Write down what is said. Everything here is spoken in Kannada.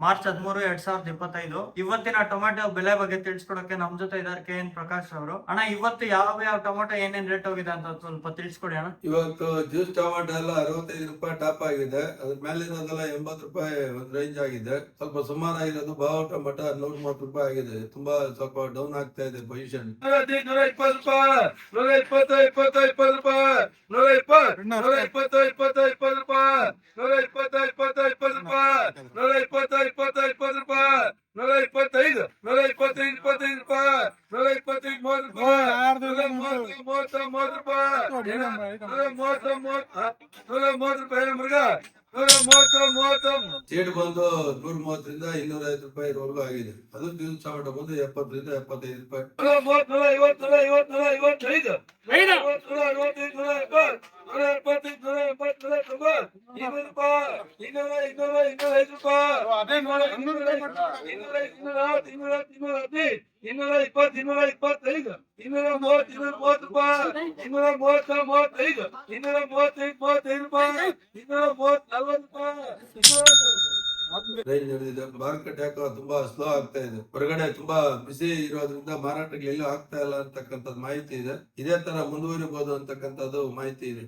ಮಾರ್ಚ್ ಹದಿಮೂರು ಎರಡ್ ಸಾವಿರದ ಇಪ್ಪತ್ತೈದು ಇವತ್ತಿನ ಟೊಮೆಟೊ ಬೆಲೆ ಬಗ್ಗೆ ತಿಳಿಸ್ಕೊಡಕ್ಕೆ ನಮ್ ಜೊತೆ ಇದಾರೆ ಕೆ ಎನ್ ಪ್ರಕಾಶ್ ಅವರು ಅಣ್ಣ ಇವತ್ತು ಯಾವ ಯಾವ ಟೊಮೆಟೊ ಏನೇನ್ ರೇಟ್ ಹೋಗಿದೆ ಅಂತ ಸ್ವಲ್ಪ ತಿಳಿಸ್ಕೊಡಿ ಅಣ್ಣ ಇವತ್ತು ಜ್ಯೂಸ್ ಟೊಮೆಟೊ ಎಲ್ಲ ಅರವತ್ತೈದು ರೂಪಾಯಿ ಟಾಪ್ ಆಗಿದೆ ಅದ್ರ ಮೇಲಿರೋದೆಲ್ಲ ಎಂಬತ್ತು ರೂಪಾಯಿ ಒಂದು ರೇಂಜ್ ಆಗಿದೆ ಸ್ವಲ್ಪ ಸುಮಾರು ಆಗಿರೋದು ಬಾವ ಟೊಮಾಟೊ ನೂರ ಮೂವತ್ತು ರೂಪಾಯಿ ಆಗಿದೆ ತುಂಬಾ ಸ್ವಲ್ಪ ಡೌನ್ ಆಗ್ತಾ ಇದೆ ಪೊಸಿಷನ್ ನೂರ ಇಪ್ಪತ್ತು ರೂಪಾಯಿ ನೂರ ಇಪ್ಪತ್ತು ಇಪ್ಪತ್ತು ಇಪ್ಪತ್ತು ರೂಪಾಯಿ ನೂರ ಇಪ್ಪತ್ತು ನೂರ ಇಪ್ಪತ್ತು ಇಪ್ಪತ್ತು ಇಪ್ಪತ್ತು ರೂಪಾಯಿ ನೂರ ಇಪ್ಪತ್ತು ಇಪ್ಪತ್ತು ಇಪ್ಪತ್ತು ರೂಪಾಯಿ ನೂರ ಇಪ್ಪತ್ತು ಇಪ್ಪತ್ತು ಇಪ್ಪತ್ತು ರೂಪಾಯಿ ನೂರ ಇಪ್ಪತ್ತೈದು ನೂರ ಇಪ್ಪತ್ತೈದು ಇಪ್ಪತ್ತೈದು ರೂಪಾಯಿ ನೂರ ಇಪ್ಪತ್ತೈದು ಮೂವತ್ತು ರೂಪಾಯಿ ನೂರ ಮೂವತ್ತು ಮೂವತ್ತು. ರೂಪಾಯಿ. ನೂರ ಮೂವತ್ತು ಮೂವತ್ತು ನೂರ ಮೂವತ್ತು ರೂಪಾಯಿ ಮೃಗ ನೂರ ಮೂವತ್ತು ಮೂವತ್ತು. ಸೀಟ್ ಬಂದು ನೂರ ಮೂವತ್ತರಿಂದ ಇನ್ನೂರ ಐದು ರೋಲ್ ಆಗಿದೆ. ಅದು ದಿನ ಟೊಮೆಟೊ ಬಂದು ಎಪ್ಪತ್ತರಿಂದ ಎಪ್ಪತ್ತೈದು ರೂಪಾಯಿ. ನೂರ ಮೂವತ್ತು ನೂರ ಐವತ್ತು ನೂರ ಐವತ್ತು ನೂರ ಐವತ್ತೈದು ನೂರ ಎಪ್ಪತ್ತು ನೂರ ಎಪ್ಪತ್ತೈದು ನೂರ ಎಂಬತ್ತು ನೂರ ತೊಂಬತ್ತು ಇನ್ನೂರು ರೂಪಾಯಿ ಇನ್ನೂರ ಇನ್ನೂರ ಇನ್ನೂರ ಐದು ರೂಪಾಯಿ. ಇನ್ನೂರ ಇನ್ನೂರ ಇನ್ನೂರ ಇನ್ನೂರ ಹತ್ತು ಇನ್ನೂರ ಹತ್ತು ಇನ್ನೂರ ಹದಿನೈದು ಇನ್ನೂರ ಇಪ್ಪತ್ತು ಇನ್ನೂರ ಇಪ್ಪತ್ತೈದು ಇನ್ನೂರ ಮೂವತ್ತು ಇನ್ನೂರ ಮೂವತ್ತು ರೂಪಾಯಿ ಇನ್ನೂರ ಮೂವತ್ತು ಮೂವತ್ತೈದು ಇನ್ನೂರ ಮೂವತ್ತೈದು ಮೂವತ್ತೈದು ರೂಪಾಯಿ ಇನ್ನೂರ ಮೂವತ್ತು ನಲ್ವತ್ತು ರೂಪಾಯಿ ನಡೆದಿದೆ. ಮಾರುಕಟ್ಟೆ ಯಾಕೋ ತುಂಬಾ ಸ್ಲೋ ಆಗ್ತಾ ಇದೆ. ಹೊರಗಡೆ ತುಂಬಾ ಬಿಸಿ ಇರೋದ್ರಿಂದ ಮಾರಾಟಕ್ಕೆ ಎಲ್ಲೂ ಆಗ್ತಾ ಇಲ್ಲ ಅಂತಕ್ಕಂಥದ್ದು ಮಾಹಿತಿ ಇದೆ. ಇದೇ ತರ ಮುಂದುವರಿಬಹುದು ಅಂತಕ್ಕಂಥದ್ದು ಮಾಹಿತಿ ಇದೆ.